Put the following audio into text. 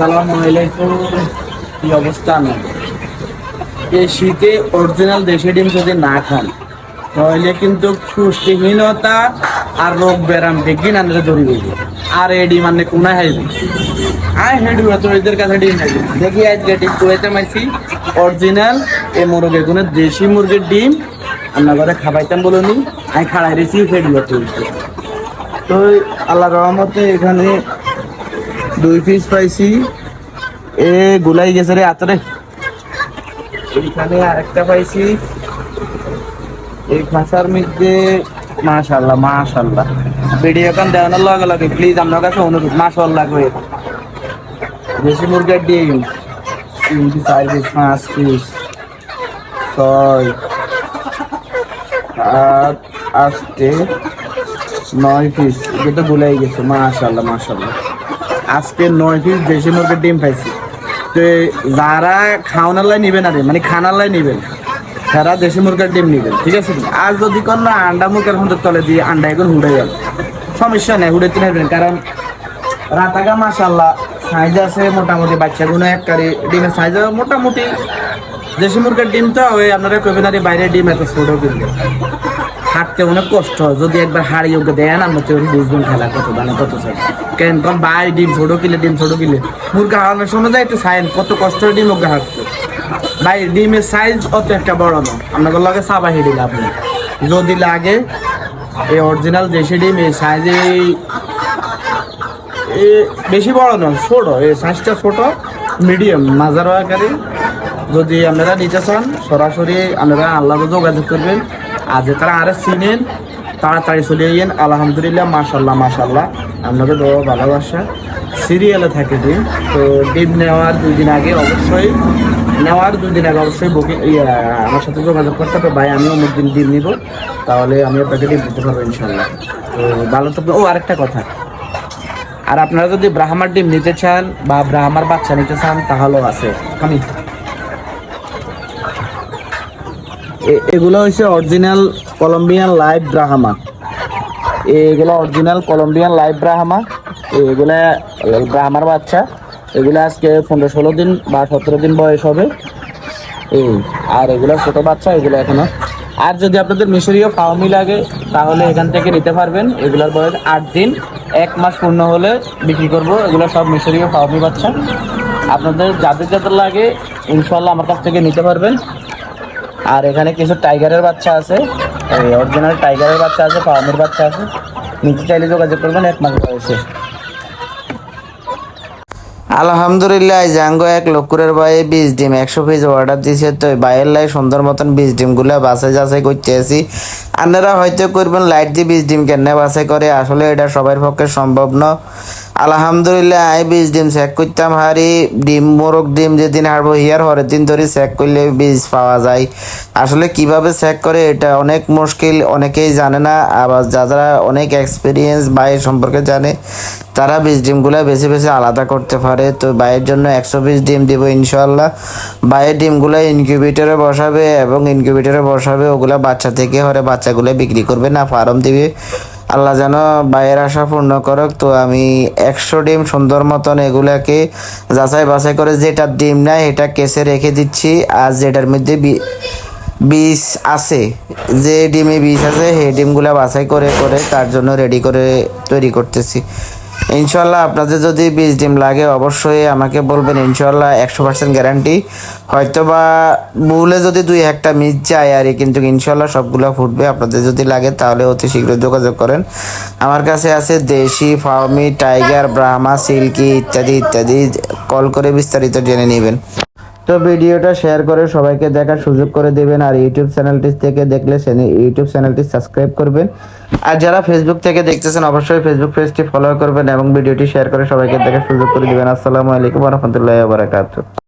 আসসালামু আলাইকুম। কি অবস্থা না এই শীতে অরিজিনাল দেশি ডিম যদি না খান, তাহলে কিন্তু পুষ্টিহীনতা আর রোগ ব্যারাম বেগিন আনলে ধরি দেবে আর এই ডিম আনলে কোনা হাইবে? আয় হেডু তো এদের কাছে ডিম হাইবে দেখি আজকে ডিম কুয়েতে মাইছি। অরিজিনাল এই মুরগের কোনো দেশি মুরগির ডিম আমরা ঘরে খাবাইতাম বলুনি। আমি খাড়াই রেছি হেডু তো আল্লাহ রহমতে এখানে দুই পিস পাইছি। এ, গুলাই গেছে রে আতরে এইখানে আরেকটা পাইছি। এই খাঁচার মধ্যে মাশাল্লাহ মাশাল্লাহ। ভিডিও কান দেওয়ানোর লগে লগে প্লিজ আপনার কাছে অনুরোধ, মাশাল্লাহ করে। দেশি মুরগির ডিম, তিন পিস চার পিস পাঁচ পিস ছয়, সাত আটটে নয় পিস এটা তো ভুলাই গেছে, মাশাল্লাহ মাশাল্লাহ। আজকে নয় পিস দেশি মুরগির ডিম পাইছি তো যারা খাওয়ানোর নিবেন আরে মানে খানার লাই নিবেন, তারা দেশি মুরগির ডিম নিবেন, ঠিক আছে? আর যদি কোন না আন্ডা মুরগের মধ্যে তলে দিয়ে আন্ডা এখন হুড়ে গেল সমস্যা নেই হুড়ে তিন হারবেন কারণ রাতাগা মাশাল্লাহ সাইজ আছে মোটামুটি বাচ্চাগুলো এক কারি, ডিমের সাইজ মোটামুটি। দেশি মুরগির ডিম তো ওই আপনারা কবেন আর বাইরে ডিম এত ছোট কিনবে। হাঁটতে অনেক কষ্ট হয়। যদি একবার হারিয়ে ওকে দেন, আমরা তো বুঝবেন খেলা কত দানে কত চাই। কেন? কারণ বাই ডিম ছোটো কিলে, ডিম ছোটো কিলে। মুরগা হারানোর সময় যায় একটু সাইন, কত কষ্ট ডিম ওকে হাঁটতে ভাই, ডিমের সাইজ অত একটা বড় না। আপনাকে লাগে সাবা হেডি নেই। যদি লাগে, এই অরিজিনাল দেশি ডিম, এই সাইজে বেশি বড় না, ছোট। এই সাইজটা ছোট মিডিয়াম মাজার আকারে। যদি আপনারা নিতে চান, সরাসরি আপনারা আল্লাহকে যোগাযোগ করবেন। আর তারা আরে চিনেন, তাড়াতাড়ি চলে যাইয়েন আলহামদুলিল্লাহ, মাশাল্লাহ মাশাল্লাহ। আপনাকে তো ভালোবাসা। সিরিয়ালে থাকে ডিম তো ডিম নেওয়ার দুই দিন আগে অবশ্যই, নেওয়ার দুই দিন আগে অবশ্যই বুকিং আমার সাথে যোগাযোগ করতে হবে। ভাই আমি অমুক দিন ডিম নিব, তাহলে আমি আপনাকে ডিম দিতে পারব ইনশাল্লাহ। তো ভালো তো ও, আরেকটা কথা। আর আপনারা যদি ব্রাহ্মার ডিম নিতে চান বা ব্রাহ্মার বাচ্চা নিতে চান, তাহলেও আছে। আমি এ- এগুলো হচ্ছে অরিজিনাল কলম্বিয়ান লাইভ ব্রাহ্মা এগুলো অরিজিনাল কলম্বিয়ান লাইভ ব্রাহ্মা এগুলা ব্রাহ্মার বাচ্চা। এগুলো আজকে পনেরো ষোলো দিন বা সতেরো দিন বয়স হবে। এই, আর এগুলো ছোট বাচ্চা, এগুলো এখনও। আর যদি আপনাদের মিশরীয় ফাউমি লাগে, তাহলে এখান থেকে নিতে পারবেন। এগুলোর বয়স আট দিন। এক মাস পূর্ণ হলে বিক্রি করব। এগুলো সব মিশরীয় ফাউমি বাচ্চা। আপনাদের যাদের যাদের লাগে ইনশাল্লাহ আমার কাছ থেকে নিতে পারবেন। আর এখানে কিছু টাইগারের বাচ্চা আছে। অরিজিনাল টাইগারের বাচ্চা আছে ফাউমির বাচ্চা আছে। নিচে চাইলে যোগাযোগ করবেন, এক মাস বয়সে। আলহামদুলিল্লাহ জাঙ্গো এক লকুরের ভাই বীজ ডিম, একশো পিস অর্ডার দিছে। তো বাইরের লাই সুন্দর মতন বীজ ডিমগুলা বাসায় যাচাই করতে আছি। আপনারা হয়তো করবেন, লাইট দিয়ে বীজ ডিম কেন বাছাই করে? আসলে এটা সবার পক্ষে সম্ভব ন আলহামদুলিল্লাহ আই বীজ ডিম চেক করতাম, হারি ডিম, মোরগ ডিম যেদিন হারবো, হিয়ার হরের দিন ধরে চেক করলে বীজ পাওয়া যায়। আসলে কীভাবে চেক করে, এটা অনেক মুশকিল, অনেকেই জানে না, আবার যারা অনেক এক্সপিরিয়েন্স বাইরের সম্পর্কে জানে, তারা বীজ ডিমগুলো বেশি বেশি আলাদা করতে পারে। তো বাইয়ের জন্য একশো পিস ডিম দিব ইনশাল্লাহ বাইয়ের ডিমগুলো ইনকিউবেটরে বসাবে এবং ইনকিউবেটরে বসাবে, ওগুলা বাচ্চা থেকে হরে বাচ্চাগুলো বিক্রি করবে, না ফার্ম দিবে। আল্লাহ যেন বাইয়ের আশা পূর্ণ করক। তো আমি একশো ডিম সুন্দর মতন এগুলাকে যাচাই বাছাই করে যেটা ডিম নাই এটা কেসে রেখে দিচ্ছি। আর যেটার মধ্যে বি- বীজ আছে, যে ডিমে বিষ আছে, সেই ডিমগুলা বাছাই করে করে তার জন্য রেডি করে তৈরি করতেছি। ইনশাল্লাহ আপনাদের যদি বীজ ডিম লাগে, অবশ্যই আমাকে বলবেন। ইনশাল্লাহ একশো পার্সেন্ট গ্যারান্টি হয়তো বা ভুলে যদি দুই একটা মিস যায় আর কিন্তু ইনশাল্লাহ সবগুলো ফুটবে। আপনাদের যদি লাগে তাহলে অতি শীঘ্র যোগাযোগ করেন। আমার কাছে আছে দেশি ফার্মি টাইগার, ব্রাহ্মা, সিল্কি ইত্যাদি ইত্যাদি। কল করে বিস্তারিত জেনে নেবেন। তো ভিডিওটা শেয়ার করে সবাইকে দেখার সুযোগ করে দেবেন আর ইউটিউব চ্যানেলটি থেকে দেখলে ইউটিউব চ্যানেলটি সাবস্ক্রাইব করবেন। আর যারা ফেসবুক থেকে দেখতেছেন, অবশ্যই ফেসবুক পেজটি ফলো করবেন এবং ভিডিওটি শেয়ার করে সবাইকে দেখার সুযোগ করে দিবেন। আসসালামু আলাইকুম রহমতুল্লাহ বারাকাতুহ।